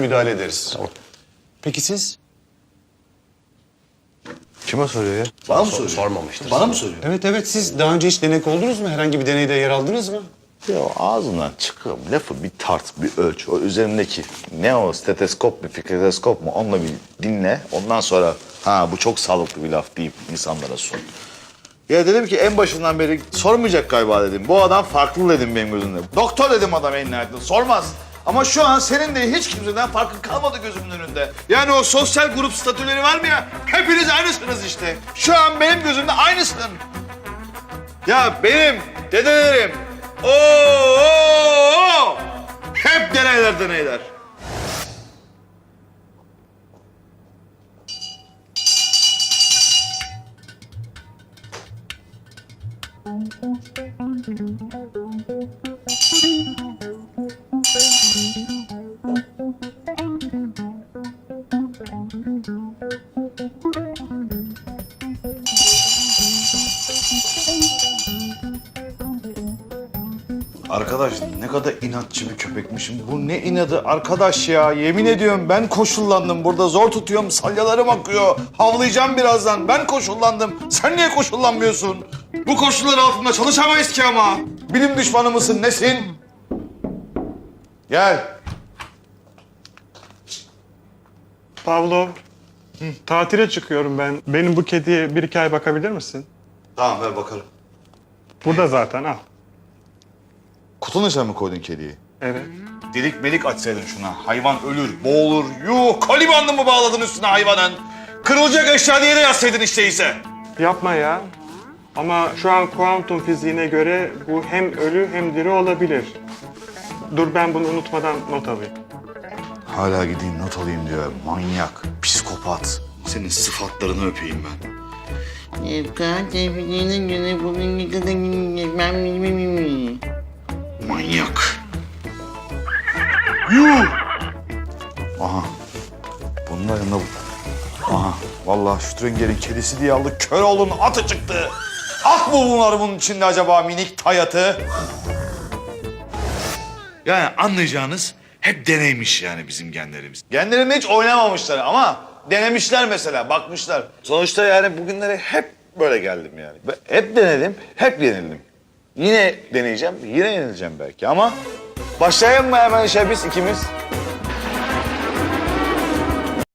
müdahale ederiz. Peki siz? Kime soruyor ya? Bana mı soruyor? Sormamıştır. Bana mı soruyor? Evet evet siz daha önce hiç denek oldunuz mu? Herhangi bir deneyde yer aldınız mı? Ya ağzından çıkan lafı bir tart, bir ölç. O üzerimdeki ne o steteskop mu, fikreteskop mu onunla bir dinle. Ondan sonra ha bu çok sağlıklı bir laf deyip insanlara sun. Ya dedim ki en başından beri sormayacak galiba dedim. Bu adam farklı dedim benim gözümde. Doktor dedim adam en nihayetinde sormaz. Ama şu an senin de hiç kimseden farkın kalmadı gözümün önünde. Yani o sosyal grup statüleri var mı ya? Hepiniz aynısınız işte. Şu an benim gözümde aynısın. Ya benim dedelerim Oo! Hep deneyler deneyler. Arkadaş ne kadar inatçı bir köpekmişim. Bu ne inadı arkadaş ya. Yemin ediyorum ben koşullandım. Burada zor tutuyorum. Salyalarım akıyor. Havlayacağım birazdan. Ben koşullandım. Sen niye koşullanmıyorsun? Bu koşullar altında çalışamayız ki ama. Bilim düşmanı mısın? Nesin? Gel. Pavlov, tatile çıkıyorum ben. Benim bu kediye bir iki ay bakabilir misin? Tamam ver bakalım. Burada zaten al. Kutunun içine mi koydun kediyi? Evet. Delik melik açsaydın şuna. Hayvan ölür, boğulur. Yuh kolibanlı mı bağladın üstüne hayvanın? Kırılacak eşya diye de yazsaydın işte ise. Yapma ya. Ama şu an kuantum fiziğine göre bu hem ölü hem diri olabilir. Dur ben bunu unutmadan not alayım. Hala gideyim not alayım diyor. Manyak, psikopat. Senin sıfatlarını öpeyim ben. Evka tevfiğine göre bugün ne kadar bilmem. Yuh! Aha. Bunun yanında bu. Aha. Vallahi Strünger'in kedisi diye aldı. Köroğlu'nun atı çıktı. At mı bunlar bunun içinde acaba minik tayatı? Yani anlayacağınız hep deneymiş yani bizim genlerimiz. Genlerimde hiç oynamamışlar ama denemişler mesela, bakmışlar. Sonuçta yani bugünlere hep böyle geldim yani. Hep denedim, hep yenildim. Yine deneyeceğim, yine yenileceğim belki ama başlayalım mı hemen işe biz ikimiz?